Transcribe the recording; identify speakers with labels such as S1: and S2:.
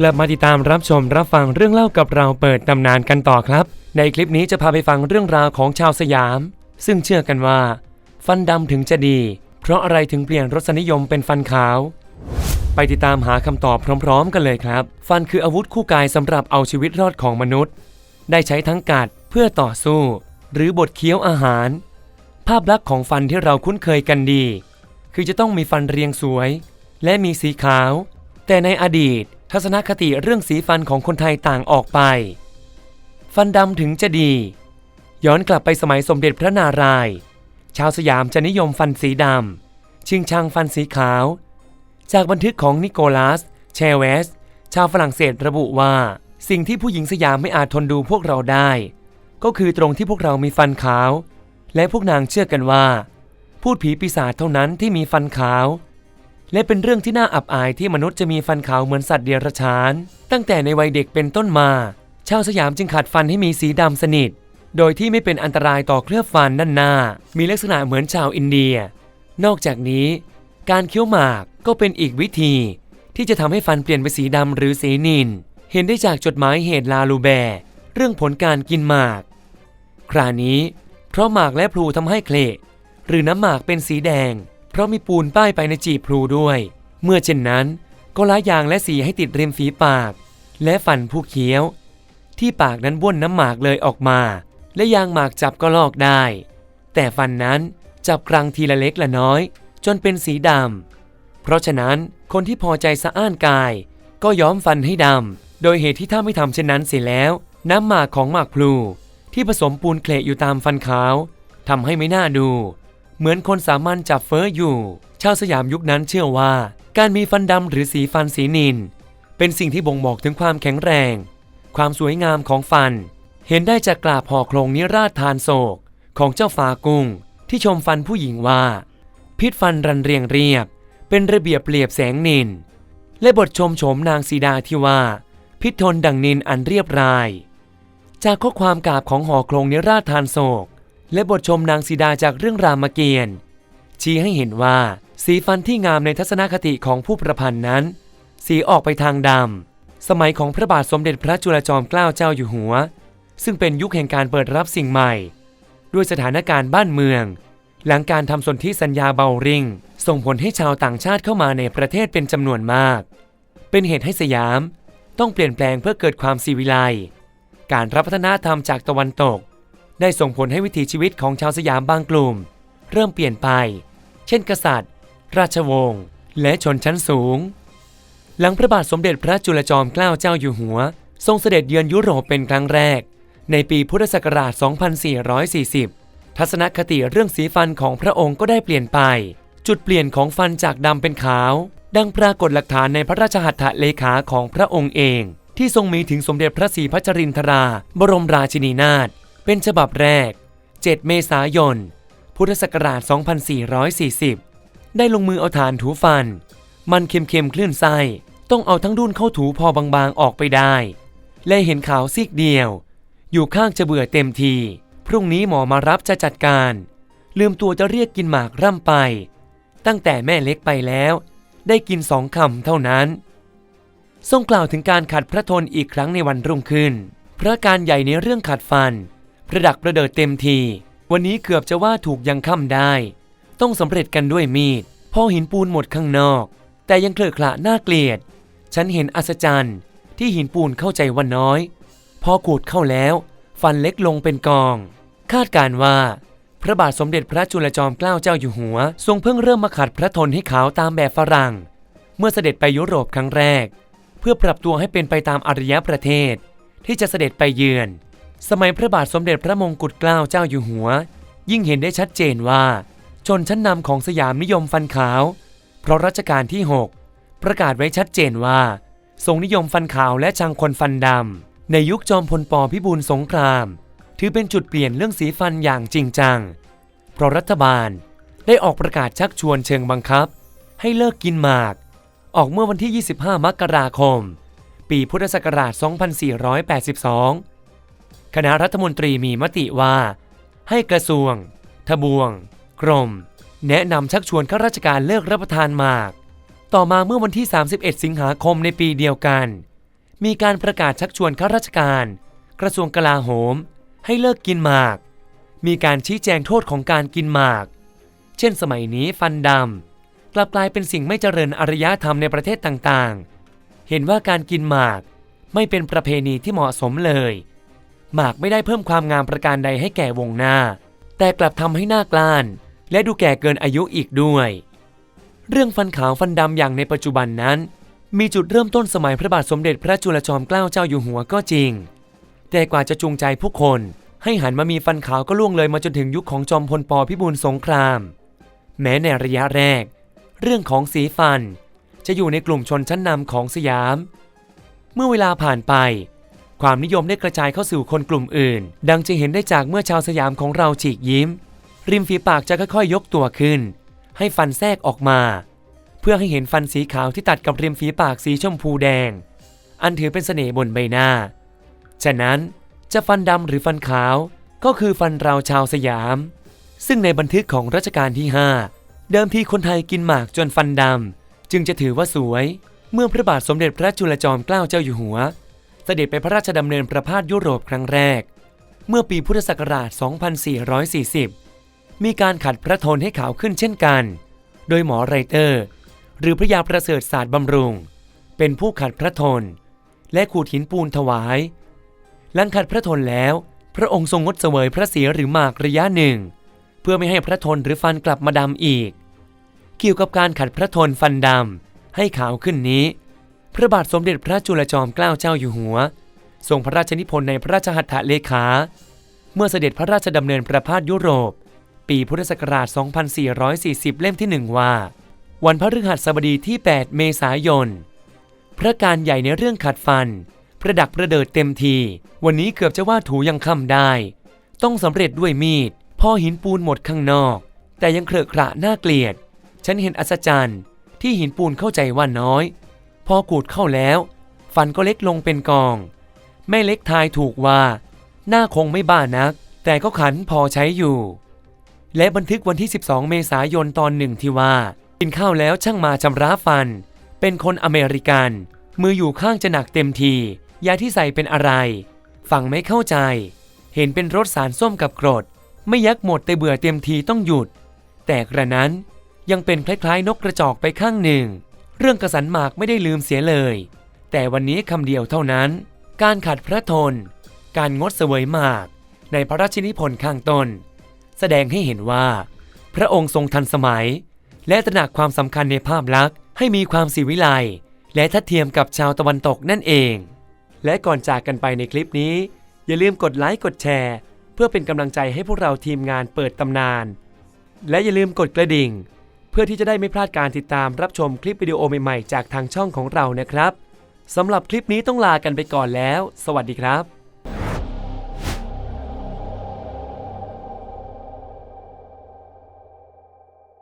S1: กลับมาติดตามรับชมรับฟังเรื่องเล่ากับเราเปิดตำนานกันต่อครับ ในคลิปนี้จะพาไปฟังเรื่องราวของชาวสยาม ซึ่งเชื่อกันว่า ฟันดำถึงจะดี เพราะอะไรถึงเปลี่ยนรสนิยมเป็นฟันขาว ไปติดตามหาคำตอบพร้อม ๆ กันเลยครับ ฟันคืออาวุธคู่กายสำหรับเอาชีวิตรอดของมนุษย์ ได้ใช้ทั้งกัดเพื่อต่อสู้ หรือบดเคี้ยวอาหาร ภาพลักษณ์ของฟันที่เราคุ้นเคยกันดี คือจะต้องมีฟันเรียงสวย และมีสีขาว แต่ในอดีต ทัศนคติเรื่องสีฟันของคนไทยต่างออกไป ฟันดำถึงจะดี ย้อนกลับไปสมัยสมเด็จพระนารายณ์ชาวสยามจะนิยมฟันสีดำชิงชังฟันสีขาว จากบันทึกของนิโคลัสเชเวส ชาวฝรั่งเศสระบุว่า สิ่งที่ผู้หญิงสยามไม่อาจทนดูพวกเราได้ ก็คือตรงที่พวกเรามีฟันขาว และพวกนางเชื่อกันว่า พูดผีปีศาจเท่านั้นที่มีฟันขาว และเป็นเรื่องที่น่าอับอายที่มนุษย์จะมีฟันขาวเหมือนสัตว์เดรัจฉาน ตั้งแต่ในวัยเด็กเป็นต้นมา ชาวสยามจึงขัดฟันให้มีสีดำสนิท โดยที่ไม่เป็นอันตรายต่อเคลือบฟันด้านหน้า มีลักษณะเหมือนชาวอินเดีย นอกจากนี้ การเคี้ยวหมากก็เป็นอีกวิธี ที่จะทำให้ฟันเปลี่ยนเป็นสีดำหรือสีนิน เห็นได้จากจดหมายเหตุลาลูแบร์เรื่องผลการกินหมาก คราวนี้ เพราะหมากและพลูทำให้เคลหรือน้ำหมากเป็นสีแดง เพราะมีปูนป้ายไปในจีบพลูด้วย เมื่อเช่นนั้น ก็ล้ายางและสีให้ติดริมฝีปาก และฟันผู้เคี้ยว ที่ปากนั้นบ้วนน้ำหมากเลยออกมา และยางหมากจับก็ลอกได้ แต่ฟันนั้นจับกลางทีละเล็กละน้อย จนเป็นสีดำเพราะฉะนั้นคนที่พอใจสะอ้านกาย ก็ย้อมฟันให้ดำโดยเหตุที่ถ้าไม่ทำเช่นนั้นเสียแล้ว น้ำหมากของหมากพลูที่ผสมปูนเคลอยู่ตามฟันขาวทำให้ไม่น่าดู เหมือนคนสามัญจับเฟอ้ออยู่ ชาวสยามยุคนั้นเชื่อว่า การมีฟันดำหรือสีฟันสีนิน เป็นสิ่งที่บ่งบอกถึงความแข็งแรง ความสวยงามของฟัน เห็นได้จากกราบห่อโครงนิราชทานโศกของเจ้าฟ้ากุ้ง ที่ชมฟันผู้หญิงว่า พิษฟันรันเรียงเรียบ เป็นระเบียบเรียบแสงนิน และบทชมโฉมนางสีดาที่ว่า พิษทนดังนินอันเรียบราย จากข้อความกราบของหอโครงนิราชทานโศก และบทชมนางสีดาจากเรื่องรามเกียรติ์ชี้ให้เห็นว่า สีฟันที่งามในทัศนคติของผู้ประพันธ์นั้น สีออกไปทางดำ สมัยของพระบาทสมเด็จพระจุลจอมเกล้าเจ้าอยู่หัว ซึ่งเป็นยุคแห่งการเปิดรับสิ่งใหม่ ด้วยสถานการณ์บ้านเมือง หลังการทำสนธิสัญญาเบาริง ส่งผลให้ชาวต่างชาติเข้ามาในประเทศเป็นจำนวนมาก เป็นเหตุให้สยามต้องเปลี่ยนแปลงเพื่อเกิดความสีวิไล การรับพัฒนาธรรมจากตะวันตก ได้ส่งผลให้วิถีชีวิตของชาวสยามบางกลุ่ม เริ่มเปลี่ยนไป เช่นกษัตริย์ ราชวงศ์ และชนชั้นสูง หลังพระบาทสมเด็จพระจุลจอมเกล้าเจ้าอยู่หัว ทรงเสด็จเยือนยุโรปเป็นครั้งแรก ในปีพุทธศักราช 2440 ทัศนคติเรื่องสีฟันของพระองค์ก็ได้เปลี่ยนไป จุดเปลี่ยนของฟันจากดำเป็นขาว ดังปรากฏหลักฐานในพระราชหัตถเลขาของพระองค์เอง ที่ทรงมีถึงสมเด็จพระศรีพัชรินทรา บรมราชินีนาถ เป็นฉบับแรก 7 เมษายน พุทธศักราช 2440 ได้ลงมือเอาฐานถูฟัน มันเค็มๆคลื่นไส้ ต้องเอาทั้งดุนเข้าถูพอบางๆออกไปได้ และเห็นขาวซีกเดียว อยู่ข้างจะเบื่อเต็มที พรุ่งนี้หมอมารับจะจัดการ ลืมตัวจะเรียกกินหมากร่ำไป ตั้งแต่แม่เล็กไปแล้ว ได้กินสองคำเท่านั้น ทรงกล่าวถึงการขัดพระทนอีกครั้งในวันรุ่งขึ้น พระการใหญ่ในเรื่องขัดฟัน ประดักประเดิดเต็มที วันนี้เกือบจะว่าถูกยังค่ำได้ ต้องสำเร็จกันด้วยมีด พอหินปูนหมดข้างนอก แต่ยังเคลือะคละน่าเกลียด ฉันเห็นอัศจรรย์ที่หินปูนเข้าใจว่าน้อย พอขูดเข้าแล้ว ฟันเล็กลงเป็นกอง คาดการณ์ว่า พระบาทสมเด็จพระจุลจอมเกล้าเจ้าอยู่หัว ทรงเพิ่งเริ่มมาขัดพระทนให้ขาวตามแบบฝรั่ง เมื่อเสด็จไปยุโรปครั้งแรก เพื่อปรับตัวให้เป็นไปตามอารยประเทศ ที่จะเสด็จไปเยือน สมัยพระบาทสมเด็จพระมงกุฎเกล้าเจ้าอยู่หัว ยิ่งเห็นได้ชัดเจนว่า ชนชั้นนำของสยามนิยมฟันขาว เพราะรัชกาลที่ 6 ประกาศไว้ชัดเจนว่า ทรงนิยมฟันขาวและชังคนฟันดำในยุคจอมพลปพิบูลสงคราม ถือเป็นจุดเปลี่ยนเรื่องสีฟันอย่างจริงจัง เพราะรัฐบาลได้ออกประกาศชักชวนเชิงบังคับ ให้เลิกกินหมาก ออกเมื่อวันที่ 25 มกราคม ปีพุทธศักราช 2482 คณะรัฐมนตรีมีมติว่า ให้กระทรวง ทบวง กรม แนะนำชักชวนข้าราชการเลิกรับประทานหมาก ต่อมาเมื่อวันที่ 31 สิงหาคมในปีเดียวกัน มีการประกาศชักชวนข้าราชการ กระทรวงกลาโหม ให้เลิกกินหมาก มีการชี้แจงโทษของการกินหมาก เช่นสมัยนี้ฟันดำกลับกลายเป็นสิ่งไม่เจริญอารยธรรมในประเทศต่างๆ เห็นว่าการกินหมากไม่เป็นประเพณีที่เหมาะสมเลย หมากไม่ได้เพิ่มความงามประการใดให้แก่วงหน้า แต่กลับทำให้หน้ากล้าน และดูแก่เกินอายุอีกด้วย เรื่องฟันขาวฟันดำอย่างในปัจจุบันนั้น มีจุดเริ่มต้นสมัยพระบาทสมเด็จพระจุลจอมเกล้าเจ้าอยู่หัวก็จริง แต่กว่าจะจูงใจผู้คน ให้หันมามีฟันขาวก็ล่วงเลยมาจนถึงยุคของจอมพลปพิบูลสงคราม แม้ในระยะแรก เรื่องของสีฟัน จะอยู่ในกลุ่มชนชั้นนำของสยาม เมื่อเวลาผ่านไป ความนิยมได้กระจายเข้าสู่คนกลุ่มอื่น ดังจะเห็นได้จากเมื่อชาวสยามของเราฉีกยิ้ม ริมฝีปากจะค่อยๆยกตัวขึ้น ให้ฟันแทรกออกมา เพื่อให้เห็นฟันสีขาวที่ตัดกับริมฝีปากสีชมพูแดง อันถือเป็นเสน่ห์บนใบหน้า ฉะนั้นจะฟันดำหรือฟันขาวก็คือฟันเราชาวสยาม ซึ่งในบันทึกของรัชกาลที่ 5 เดิมทีคนไทยกินหมากจนฟันดำจึงจะถือว่าสวย เมื่อพระบาทสมเด็จพระจุลจอมเกล้าเจ้าอยู่หัว เสด็จไปพระราชดำเนินประพาสยุโรปครั้งแรก เมื่อปีพุทธศักราช 2440 มีการขัดพระทนให้ขาวขึ้นเช่นกัน โดยหมอไรเตอร์ หรือพระยาประเสริฐศาสตร์บำรุง เป็นผู้ขัดพระทน และขูดหินปูนถวาย หลังขัดพระทนแล้ว พระองค์ทรงงดเสวยพระเสียหรือหมากระยะหนึ่ง เพื่อไม่ให้พระทนหรือฟันกลับมาดำอีก เกี่ยวกับการขัดพระทนฟันดำให้ขาวขึ้นนี้ พระบาทสมเด็จพระจุลจอมเกล้าเจ้าอยู่หัว ทรงพระราชนิพนธ์ในพระราชหัตถเลขา เมื่อเสด็จพระราชดำเนินประพาสยุโรป ปีพุทธศักราช 2440 เล่มที่หนึ่งว่า วันพฤหัสบดีที่ 8 เมษายน พระการใหญ่ในเรื่องขัดฟัน ประดักประเดิดเต็มที วันนี้เกือบจะว่าถูยังค่ำได้ ต้องสำเร็จด้วยมีดพอหินปูนหมดข้างนอก แต่ยังเครอะขระน่าเกลียด ฉันเห็นอัศจรรย์ ที่หินปูนเข้าใจว่าน้อย พอกูดเข้าแล้ว ฟันก็เล็กลงเป็นกอง แม่เล็กทายถูกว่า หน้าคงไม่บ้านัก แต่ก็ขันพอใช้อยู่ และบันทึกวันที่ 12 เมษายนตอนหนึ่งที่ว่า กินข้าวแล้วช่างมาชำระฟัน เป็นคนอเมริกัน มืออยู่ข้างจะหนักเต็มที ยาที่ใส่เป็นอะไร ฟังไม่เข้าใจ เห็นเป็นรสสารส้มกับกรด ไม่ยักหมดแต่เบื่อเต็มทีต้องหยุด แต่กระนั้นยังเป็นคล้ายๆ นกกระจอกไปข้างหนึ่ง เรื่องกระสันหมากไม่ได้ลืมเสียเลย แต่วันนี้คำเดียวเท่านั้น การขัดพระทน การงดเสวยหมาก ในพระราชนิพนธ์ข้างต้น แสดงให้เห็นว่า พระองค์ทรงทันสมัย และตระหนักความสำคัญในภาพลักษณ์ให้มีความสีวิไลและทัดเทียมกับชาวตะวันตกนั่นเอง และก่อนจากกันไปในคลิปนี้ อย่าลืมกดไลค์กดแชร์ เพื่อเป็นกำลังใจให้พวกเราทีมงานเปิดตำนาน และอย่าลืมกดกระดิ่ง พื่อที่จะได้ไม่พลาดการติดตามรับชมคลิปวิดีโอใหม่ๆ จากทางช่องของเรานะครับสำหรับคลิปนี้ต้องลากันไปก่อนแล้ว สวัสดีครับ